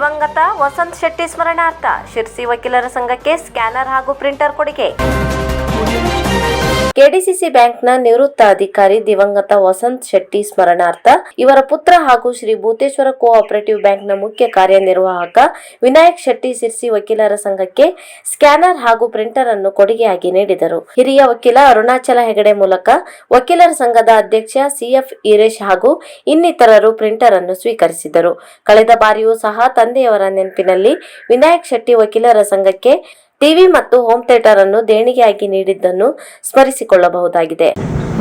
ದಿವಂಗತ ವಸಂತ್ ಶೆಟ್ಟಿ ಸ್ಮರಣಾರ್ಥ ಶಿರ್ಸಿ ವಕೀಲರ ಸಂಘಕ್ಕೆ ಸ್ಕ್ಯಾನರ್ ಹಾಗೂ ಪ್ರಿಂಟರ್ ಕೊಡುಗೆ. ಕೆಡಿಸಿಸಿ ಬ್ಯಾಂಕ್ನ ನಿವೃತ್ತ ಅಧಿಕಾರಿ ದಿವಂಗತ ವಸಂತ್ ಶೆಟ್ಟಿ ಸ್ಮರಣಾರ್ಥ ಇವರ ಪುತ್ರ ಹಾಗೂ ಶ್ರೀ ಭೂತೇಶ್ವರ ಕೋಆಪರೇಟಿವ್ ಬ್ಯಾಂಕ್ನ ಮುಖ್ಯ ಕಾರ್ಯನಿರ್ವಾಹಕ ವಿನಾಯಕ್ ಶೆಟ್ಟಿ ಸಿರ್ಸಿ ವಕೀಲರ ಸಂಘಕ್ಕೆ ಸ್ಕ್ಯಾನರ್ ಹಾಗೂ ಪ್ರಿಂಟರ್ ಅನ್ನು ಕೊಡುಗೆಯಾಗಿ ನೀಡಿದರು. ಹಿರಿಯ ವಕೀಲ ಅರುಣಾಚಲ ಹೆಗಡೆ ಮೂಲಕ ವಕೀಲರ ಸಂಘದ ಅಧ್ಯಕ್ಷ ಸಿಎಫ್ ಈರೇಶ್ ಹಾಗೂ ಇನ್ನಿತರರು ಪ್ರಿಂಟರ್ ಅನ್ನು ಸ್ವೀಕರಿಸಿದರು. ಕಳೆದ ಬಾರಿಯೂ ಸಹ ತಂದೆಯವರ ನೆನಪಿನಲ್ಲಿ ವಿನಾಯಕ್ ಶೆಟ್ಟಿ ವಕೀಲರ ಸಂಘಕ್ಕೆ ಟಿವಿ ಮತ್ತು ಹೋಮ್ ಥಿಯೇಟರ್ ಅನ್ನು ದೇಣಿಗೆಯಾಗಿ ನೀಡಿದ್ದನ್ನು ಸ್ಮರಿಸಿಕೊಳ್ಳಬಹುದಾಗಿದೆ.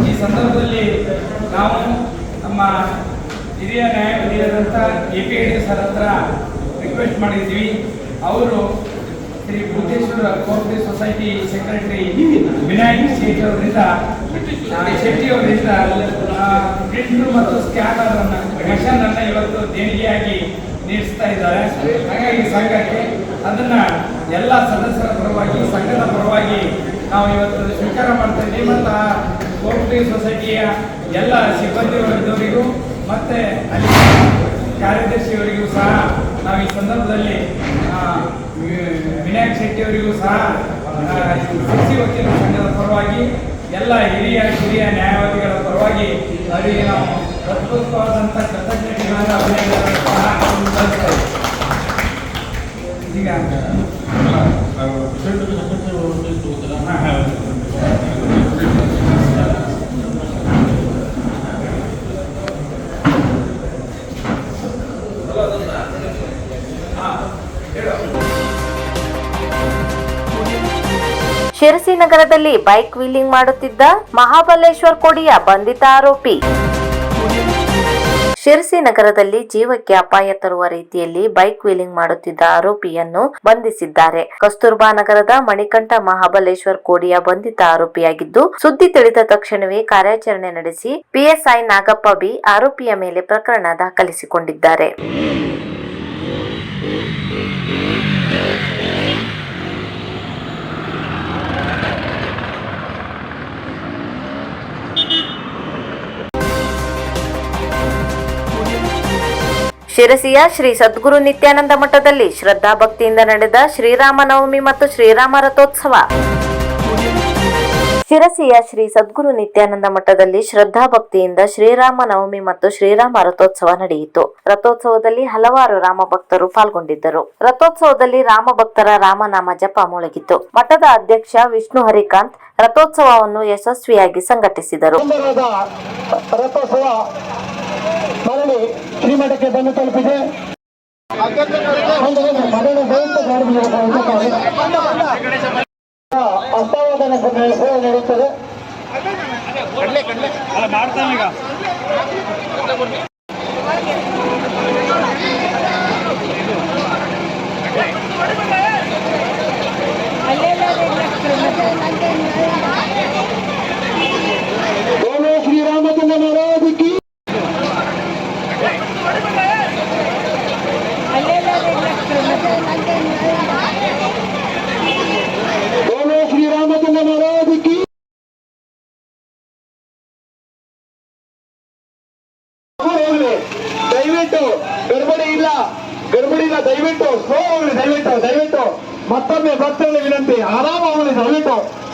ಈ ಸಂದರ್ಭದಲ್ಲಿ ನಾವು ನಮ್ಮ ಹಿರಿಯ ನ್ಯಾಯವಾದಿಯಾದಂಥ ಎ ಸರ್ ಹತ್ರ ರಿಕ್ವೆಸ್ಟ್ ಮಾಡಿದ್ವಿ ಅವರು Shri Bhuteshwara cooperative society secretary Vinayak Shetty ಅವರಿಂದ ಶೆಟ್ಟಿ ಅವರಿಂದ ಪ್ರಿಂಟರ್ ಮತ್ತು ಸ್ಕ್ಯಾನರ್ ಅನ್ನ ಮೆಷನ್ ಅನ್ನ ಇವತ್ತು ದೇಣಿಗೆಯಾಗಿ ನೀಡಿಸ್ತಾ ಇದ್ದಾರೆ ಹಾಗಾಗಿ ಸಂಘಕ್ಕೆ ಅದನ್ನ ಎಲ್ಲ ಸದಸ್ಯರ ಪರವಾಗಿ, ಸಂಘದ ಪರವಾಗಿ ನಾವು ಇವತ್ತು ಸ್ವೀಕಾರ ಮಾಡ್ತಾ ಇದ್ದೀವಿ ಮತ್ತು ಆ ಕೋಆಪರೇಟಿವ್ ಸೊಸೈಟಿಯ ಎಲ್ಲ ಸಿಬ್ಬಂದಿ ವರ್ಗದವರಿಗೂ ಮತ್ತೆ ಅಲ್ಲಿ ಕಾರ್ಯದರ್ಶಿಯವರಿಗೂ ಸಹ ನಾವು ಈ ಸಂದರ್ಭದಲ್ಲಿ ವಿನಾಯಕ್ ಶೆಟ್ಟಿಯವರಿಗೂ ಸಹ ಕೃಷಿ ವಕೀಲರ ಸಂಘದ ಪರವಾಗಿ, ಎಲ್ಲ ಹಿರಿಯ ಹಿರಿಯ ನ್ಯಾಯವಾದಿಗಳ ಪರವಾಗಿ ಅವರಿಗೆ ನಾವು ಅದ್ಭುತವಾದಂಥ ಕೃತಜ್ಞತೆಗಳನ್ನು ಅಭಿನಂದನೆ. ಶಿರಸಿ ನಗರದಲ್ಲಿ ಬೈಕ್ ವೀಲಿಂಗ್ ಮಾಡುತ್ತಿದ್ದ ಮಹಾಬಲೇಶ್ವರ್ ಕೊಡಿಯ ಬಂಧಿತ ಆರೋಪಿ. ಶಿರಸಿ ನಗರದಲ್ಲಿ ಜೀವಕ್ಕೆ ಅಪಾಯ ತರುವ ರೀತಿಯಲ್ಲಿ ಬೈಕ್ ವೀಲಿಂಗ್ ಮಾಡುತ್ತಿದ್ದ ಆರೋಪಿಯನ್ನು ಬಂಧಿಸಿದ್ದಾರೆ. ಕಸ್ತೂರ್ಬಾ ನಗರದ ಮಣಿಕಂಠ ಮಹಾಬಲೇಶ್ವರ್ ಕೋಡಿಯ ಬಂಧಿತ ಆರೋಪಿಯಾಗಿದ್ದು, ಸುದ್ದಿ ತಿಳಿದ ತಕ್ಷಣವೇ ಕಾರ್ಯಾಚರಣೆ ನಡೆಸಿ ಪಿಎಸ್ಐ ನಾಗಪ್ಪ ಬಿ ಆರೋಪಿಯ ಮೇಲೆ ಪ್ರಕರಣ ದಾಖಲಿಸಿಕೊಂಡಿದ್ದಾರೆ. ಶಿರಸಿಯ ಶ್ರೀ ಸದ್ಗುರು ನಿತ್ಯಾನಂದ ಮಠದಲ್ಲಿ ಶ್ರದ್ಧಾ ಭಕ್ತಿಯಿಂದ ನಡೆದ ಶ್ರೀರಾಮ ನವಮಿ ಮತ್ತು ಶ್ರೀರಾಮ ರಥೋತ್ಸವ. ಶಿರಸಿಯ ಶ್ರೀ ಸದ್ಗುರು ನಿತ್ಯಾನಂದ ಮಠದಲ್ಲಿ ಶ್ರದ್ಧಾ ಭಕ್ತಿಯಿಂದ ಶ್ರೀರಾಮ ನವಮಿ ಮತ್ತು ಶ್ರೀರಾಮ ರಥೋತ್ಸವ ನಡೆಯಿತು. ರಥೋತ್ಸವದಲ್ಲಿ ಹಲವಾರು ರಾಮ ಭಕ್ತರು ಪಾಲ್ಗೊಂಡಿದ್ದರು. ರಥೋತ್ಸವದಲ್ಲಿ ರಾಮ ಭಕ್ತರ ರಾಮನಾಮ ಜಪ ಮೊಳಗಿತು. ಮಠದ ಅಧ್ಯಕ್ಷ ವಿಷ್ಣು ಹರಿಕಾಂತ್ ರಥೋತ್ಸವವನ್ನು ಯಶಸ್ವಿಯಾಗಿ ಸಂಘಟಿಸಿದರು. ಮರಳಿ ಶ್ರೀಮಠಕ್ಕೆ ಬಂದು ತಲುಪಿದೆ ಮರಳಿ ಸೇವೆ ನಡೆಯುತ್ತದೆ ಗಡ್ಬಡಿ ಇಲ್ಲ. ಇಲ್ಲ ದಯವಿಟ್ಟು ಸ್ಲೋ ಹೋಗ್ಲಿ ದಯವಿಟ್ಟು ದಯವಿಟ್ಟು. ಮತ್ತೊಮ್ಮೆ ಭಕ್ತರಲ್ಲಿ ವಿನಂತಿ. ಆರಾಮ ಹೋಗ್ಲಿ ದಯವಿಟ್ಟು.